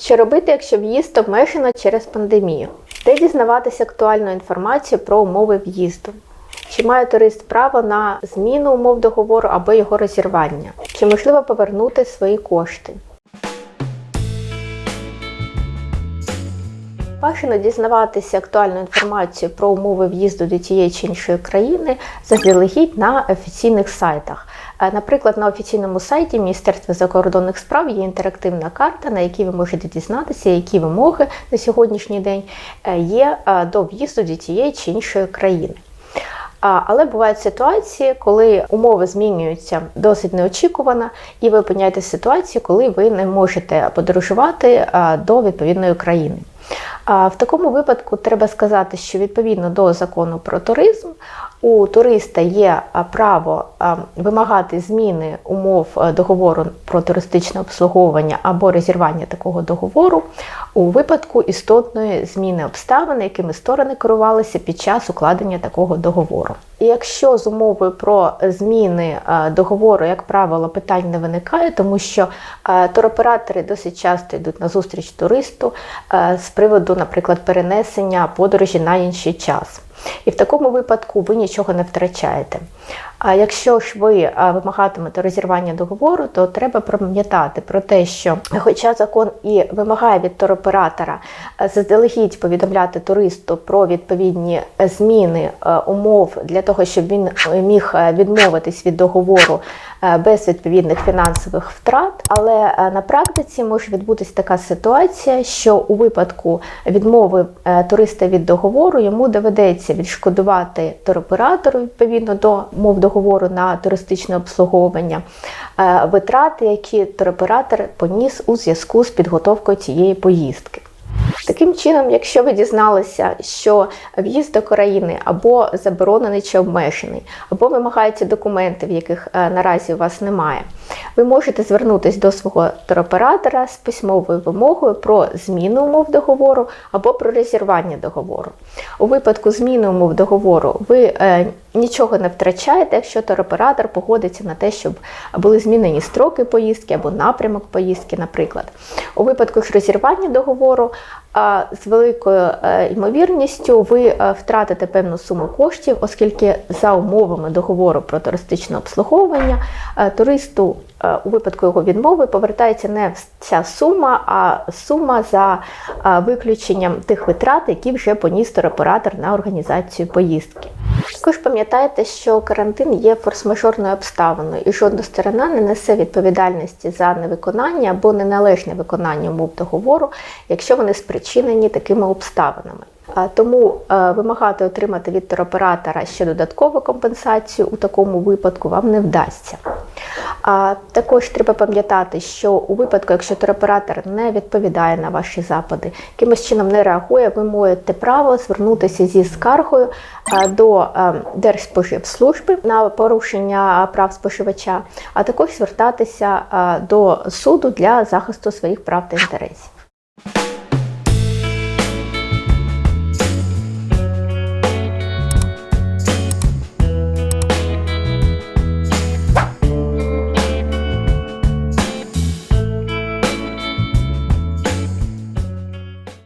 Що робити, якщо в'їзд обмежено через пандемію? Де дізнаватися актуальну інформацію про умови в'їзду? Чи має турист право на зміну умов договору або його розірвання? Чи можливо повернути свої кошти? Бажано дізнаватися актуальну інформацію про умови в'їзду до тієї чи іншої країни заздалегідь на офіційних сайтах. Е, Наприклад, на офіційному сайті Міністерства закордонних справ є інтерактивна карта, на якій ви можете дізнатися, які вимоги на сьогоднішній день е, є е, до в'їзду до тієї чи іншої країни. Але бувають ситуації, коли умови змінюються досить неочікувано, і ви опиняєтеся в ситуації, коли ви не можете подорожувати до відповідної країни. В такому випадку треба сказати, що відповідно до закону про туризм у туриста є право вимагати зміни умов договору про туристичне обслуговування або розірвання такого договору у випадку істотної зміни обставин, якими сторони керувалися під час укладення такого договору. І якщо з умовою про зміни е, договору, як правило, питань не виникає, тому що е, туроператори досить часто йдуть на зустріч туристу е, з приводу, наприклад, перенесення подорожі на інший час. І в такому випадку ви нічого не втрачаєте. А якщо ж ви е, вимагатимете розірвання договору, то треба пам'ятати про те, що, хоча закон і вимагає від туроператора е, заздалегідь повідомляти туристу про відповідні зміни е, умов для того, щоб він міг відмовитись від договору без відповідних фінансових втрат, але на практиці може відбутися така ситуація, що у випадку відмови туриста від договору йому доведеться відшкодувати туроператору відповідно до мов договору на туристичне обслуговування е, витрати, які туроператор поніс у зв'язку з підготовкою цієї поїздки. Таким чином, якщо ви дізналися, що в'їзд до країни або заборонений чи обмежений, або вимагаються документи, в яких е, наразі у вас немає, ви можете звернутися до свого туроператора з письмовою вимогою про зміну умов договору або про розірвання договору. У випадку зміни умов договору ви е, нічого не втрачаєте, якщо туроператор погодиться на те, щоб були змінені строки поїздки або напрямок поїздки, наприклад. У випадку розірвання договору а, з великою е, ймовірністю ви е, втратите певну суму коштів, оскільки за умовами договору про туристичне обслуговування е, туристу у випадку його відмови повертається не вся сума, а сума за виключенням тих витрат, які вже поніс туроператор на організацію поїздки. Також пам'ятайте, що карантин є форс-мажорною обставиною, і жодна сторона не несе відповідальності за невиконання або неналежне виконання умов договору, якщо вони спричинені такими обставинами. А Тому е, вимагати отримати від туроператора ще додаткову компенсацію у такому випадку вам не вдасться. А також треба пам'ятати, що у випадку, якщо туроператор не відповідає на ваші запити, якимось чином не реагує, ви маєте право звернутися зі скаргою до Держспоживслужби на порушення прав споживача, а також звертатися до суду для захисту своїх прав та інтересів.